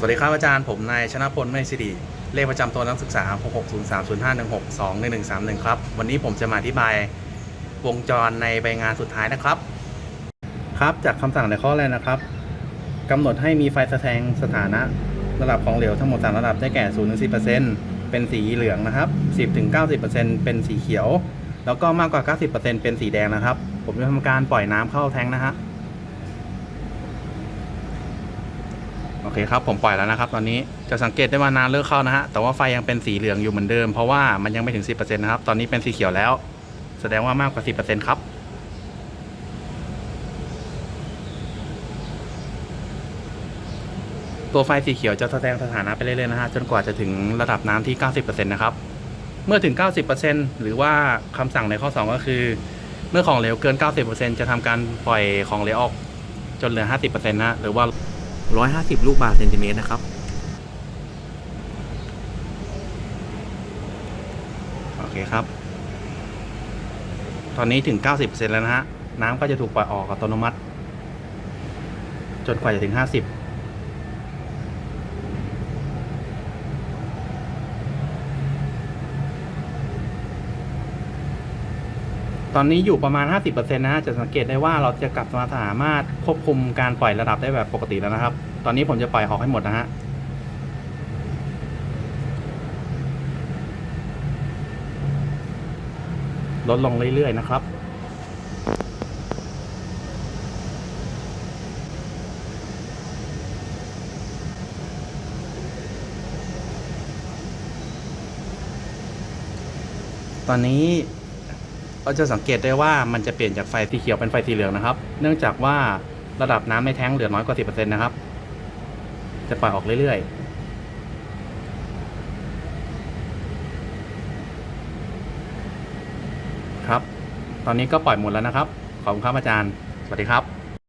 สวัสดีครับอาจารย์ผมนายชนะพลไม่สิริเลขประจำตัวนักศึกษา 6603051621131 ครับ วันนี้ผมจะมาอธิบายวงจรในใบงานสุดท้ายนะครับ ครับจากคำสั่งในข้อแรกนะครับกำหนดให้มีไฟแสดงสถานะระดับของเหลวทั้งหมด 3 ระดับได้แก่ 0-10%เป็นสีเหลืองนะครับ 10-90%เป็นสีเขียว แล้วก็มากกว่า 90%เป็นสีแดงนะครับ ผมจะทำการปล่อยน้ำเข้าแทงค์นะฮะ โอเคครับผมปล่อยแล้วนะครับตอนนี้จะสังเกตได้ว่าน้ำเลิกเข้านะฮะแต่ว่าไฟยังเป็นสีเหลืองอยู่เหมือนเดิมเพราะว่ามันยังไม่ถึง 10%นะครับตอนนี้เป็นสีเขียวแล้ว แสดงว่ามากกว่า 10%ครับตัวไฟสีเขียวจะแสดงสถานะไปเรื่อยๆนะฮะจนกว่าจะถึงระดับน้ำที่ 90%นะครับ เมื่อถึง 90%หรือว่าคำสั่งในข้อ 2 ก็คือ เมื่อของเหลวเกิน 90%จะทำการปล่อยของเหลวออกจนเหลือ 50%นะหรือว่า 150 ลูกบาศก์เซนติเมตรนะครับโอเคครับ ตอนนี้ถึง 90%แล้วนะฮะ น้ำก็จะถูกปล่อยออกอัตโนมัติ จนกว่าจะถึง 50 อนนี้อยู่ประมาณ 50%นะฮะจะสังเกตได้ว่าเราจะกลับมาสามารถควบคุมการปล่อยระดับได้แบบปกติแล้วนะครับ ตอนนี้ผมจะปล่อยออกให้หมดนะฮะลดลงเรื่อยๆนะครับ ตอนนี้ เราจะสังเกตได้ว่ามันจะเปลี่ยนจากไฟสีเขียวเป็นไฟสีเหลืองนะครับ เนื่องจากว่าระดับน้ำในแท้งเหลือน้อยกว่า 10%นะครับ จะปล่อยออกเรื่อยๆ ครับ ตอนนี้ก็ปล่อยหมดแล้วนะครับ ขอบคุณครับอาจารย์ สวัสดีครับ